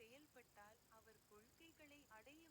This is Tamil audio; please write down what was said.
செயல்பட்டால் அவர் கொள்கைகளை அடைய